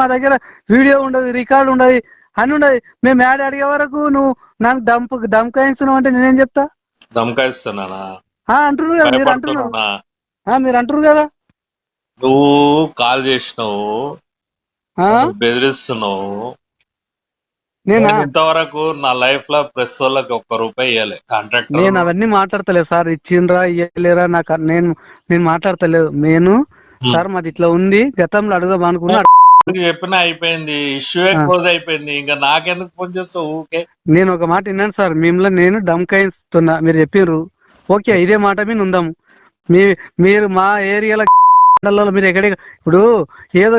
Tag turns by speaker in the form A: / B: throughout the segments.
A: మా దగ్గర వీడియో ఉండదు రికార్డు ఉండదు అని ఉండదు. మేము యాడ్ అడిగే వరకు నువ్వు నాకు డంప్ డంకాయిస్తున్నావు అంటే నేనేం చెప్తా?
B: దమకాయిస్తున్నానా
A: ఆ, అంటున్నారు కదా మీరు అంటున్నారు. మీరు అంటున్నారు కదా.
B: నువ్వు కాల్ చేసినావు. బెదిరిస్తున్నావు.
A: నేనా?
B: నేను ఇంతవరకు నా లైఫ్లో ప్రెస్ వాళ్ళకి ఒక్క రూపాయి ఇవ్వలే కాంట్రాక్ట్
A: నేను అవన్నీ మాట్లాడతలేదు సార్. ఇచ్చిండ్రా ఇయ్యలేరా నాకు నేను నేను మాట్లాడతలేదు. నేను సార్ మాది ఇట్లా ఉంది. గతంలో అడుగుదాం అనుకున్నా
B: చెప్పినా అయిపోయింది. ఇష్యూ క్లోజ్ అయిపోయింది. ఇంకా నాకెందుకు ఫోన్ చేస్తావు? ఊకే
A: నేను ఒక మాట విన్నాను సార్. మిమ్మల్ని నేను డంకాయిస్తున్నా. మీరు చెప్పిర్రు. ఓకే ఇదే మాట మీద ఉందాం. మీ మీరు మా ఏరియాల మండలంలో మీరు ఎక్కడే ఇప్పుడు ఏదో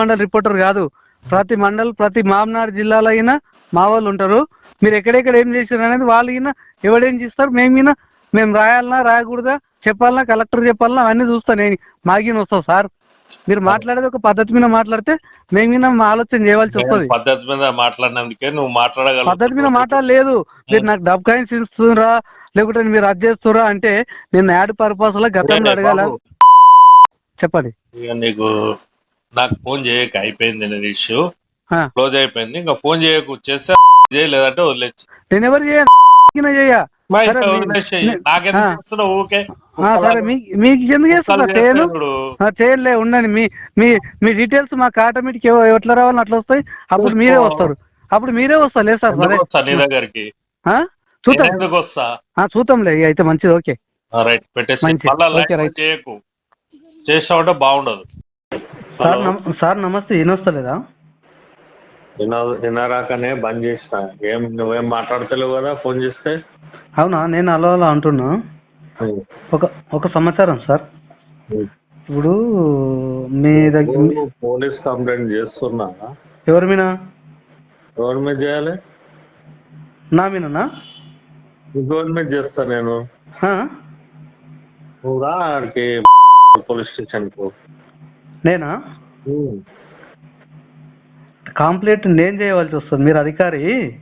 A: మండల్ రిపోర్టర్ కాదు. ప్రతి మండల్ ప్రతి మామనాడు జిల్లాలో అయినా మా వాళ్ళు ఉంటారు. మీరు ఎక్కడెక్కడ ఏం చేశారు అనేది వాళ్ళు అయినా ఎవడేం చేస్తారు? మేము మేము రాయాలనా రాయకూడదా? చెప్పాలనా కలెక్టర్ చెప్పాలనా అవన్నీ చూస్తా. నేను మాగిన వస్తాం సార్? మీరు మాట్లాడేది ఒక పద్ధతి మీద మాట్లాడితే మేము అయినా మా ఆలోచన చేయవలసి వస్తుంది.
B: పద్ధతి మీద మాట్లాడినందుకే నువ్వు మాట్లాడగలవు
A: పద్ధతి మీద మాట్లాడలేదు. మీరు నాకు డబ్ కాయిన్స్ ఇస్తురా లేకుంటే మీరు అది చేస్తురా అంటే నేను యాడ్ పర్పస్లో గతంలో అడగాల? చెప్పండి.
B: నీకు నాకు ఫోన్ చేయక అయిపోయింది నేను ఇష్యూ. క్లోజ్ అయిపోయింది. ఇంకా ఫోన్ చేయకు చేస్తే లేదంటే వదిలేచ్చు
A: నేను ఎవరు చేయను? చేయ? సరే, మీకు ఎందుకు చేస్తా చేయను చేయనులే ఉండండి. మీ మీ మీ డీటెయిల్స్ మాకు ఆటోమేటిక్ ఎట్లా రావాలని అట్లా వస్తాయి? అప్పుడు మీరే వస్తారు. అప్పుడు మీరే వస్తారు. లేదు సార్ సరే? చూద్దాం. చూద్దాంలే అయితే మంచిది ఓకే.
B: చేసావంటే బాగుండదు.
A: సార్ నమ- సార్ నమస్తే.
B: వినరాకనే బంద్ చేసిన. ఏం నువ్వేం మాట్లాడతలేవు కదా ఫోన్ చేస్తే?
A: అవునా నేను అలా అలా అంటున్నా. ఒక ఒక సమాచారం సార్. ఇప్పుడు మీ దగ్గర
B: పోలీస్ కంప్లైంట్ చేస్తున్నా.
A: ఎవరి మీద
B: ఎవరి మీద చేయాలి?
A: నా మీదనా
B: ఎవరి మీద చేస్తా నేను.
A: ఆ?
B: నువ్వు రా ఆడికి పోలీస్ స్టేషన్కు
A: నేనా? కాంప్లైంట్ నేను చేయవలసి వస్తుంది. మీరు అధికారి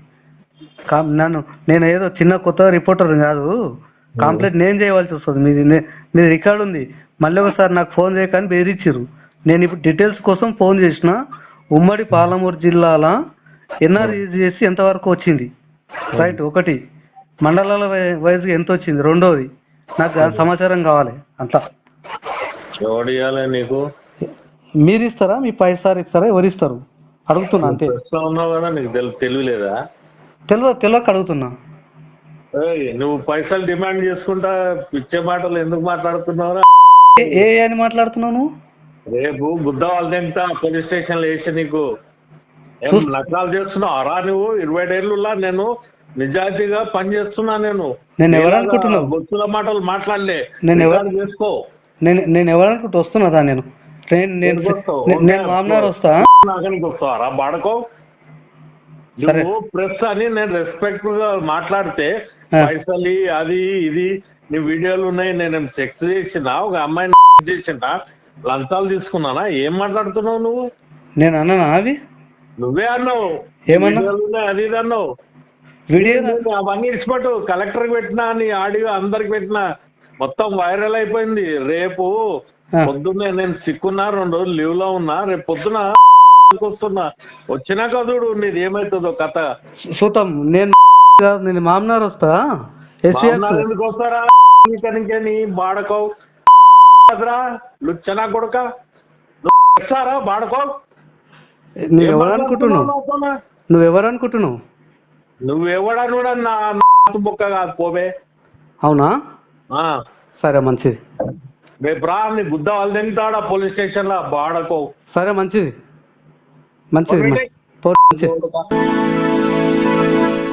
A: కాం- నన్ను నేను ఏదో చిన్న కొత్త రిపోర్టర్ కాదు. కాంప్లైంట్ నేను చేయవలసి వస్తుంది. మీది నే- మీది రికార్డు ఉంది. మళ్ళీ ఒకసారి నాకు ఫోన్ చేయకని బెదిరించారు నేను ఇప్పుడు డీటెయిల్స్ కోసం ఫోన్ చేసిన ఉమ్మడి పాలమూరు జిల్లాల ఎన్ఆర్ఈ చేసి ఎంతవరకు వచ్చింది? రైట్ ఒకటి. మండలాల వై- వైజ్గా ఎంత వచ్చింది? రెండోది. నాకు దాని సమాచారం కావాలి. అంతా.
B: ఎవడు ఇవ్వాలి నీకు?
A: మీరు ఇస్తారా? మీ పై సార్ ఇస్తారా? ఎవరు ఇస్తారు? అడుగుతున్నా అంతే.
B: ఉన్నావు కదా నీకు తెలి తెలియలేదా
A: తెలియదు తెలియక అడుగుతున్నా.
B: నువ్వు పైసలు డిమాండ్ చేసుకుంటా పిచ్చే మాటలు ఎందుకు మాట్లాడుతున్నావురా?
A: ఏ- అని మాట్లాడుతున్నావు నువ్వు?
B: రేపు బుద్ధ వాళ్ళు తింటా పోలీస్ స్టేషన్లో వేసి నీకు. ఏం నకరాలు చేస్తున్నావు? అరా నువ్వు ఇరవై ఏళ్ళులా నేను నిజాయితీగా పని చేస్తున్నా నేను.
A: నేను ఎవరు
B: నీలాగా
A: అనుకుంటున్నావు?
B: బొత్తుల మాటలు మాట్లాడలే.
A: నేను ఎవరు-
B: చేసుకో.
A: నేను నేను ఎవరనుకుంటూ వస్తున్నదా నేను. నేను మామనార్ వస్తా.
B: నాకనికి బాడకో. నువ్వు ప్రెస్ అని నేను రెస్పెక్ట్గా మాట్లాడితే. పైసలు అది ఇది నీ వీడియోలు ఉన్నాయి నేను సెక్స్ చేసిన ఒక అమ్మాయిని చేసిన లంచాలు తీసుకున్నానా? ఏం మాట్లాడుతున్నావు నువ్వు?
A: నేను అన్నానా అవి
B: నువ్వే అన్నావు.
A: ఏమన్నా?
B: అది ఇది అన్నావు. అవన్నీ ఇచ్చిపెట్టు. కలెక్టర్ పెట్టినా నీ ఆడియో అందరికి పెట్టినా మొత్తం వైరల్ అయిపోయింది. రేపు. పొద్దున్నే నేను సిక్కున్నా రెండు రోజులు లీవ్లో ఉన్నా రేపు పొద్దున వస్తున్నా వచ్చినాక చూడు నీది ఏమవుతుందో కథ
A: చూద్దాం నేను నేను మామనార్ వస్తా
B: ఎందుకు వస్తారా నీ బాడకో కదరా లుచ్చనా కొడుక వస్తారా బాడకో
A: నువ్వు ఎవరు అనుకుంటున్నావు నువ్వు ఎవరు అనుకుంటున్నావు
B: నువ్వెవడను నా బొక్క కాదు పోవే
A: అవునా. సరే మంచిది
B: రేపు రా నీ బుద్ధ వాళ్ళు తింటాడా? పోలీస్ స్టేషన్లో బాడకో.
A: సరే మంచిది. మంచిది మంచిది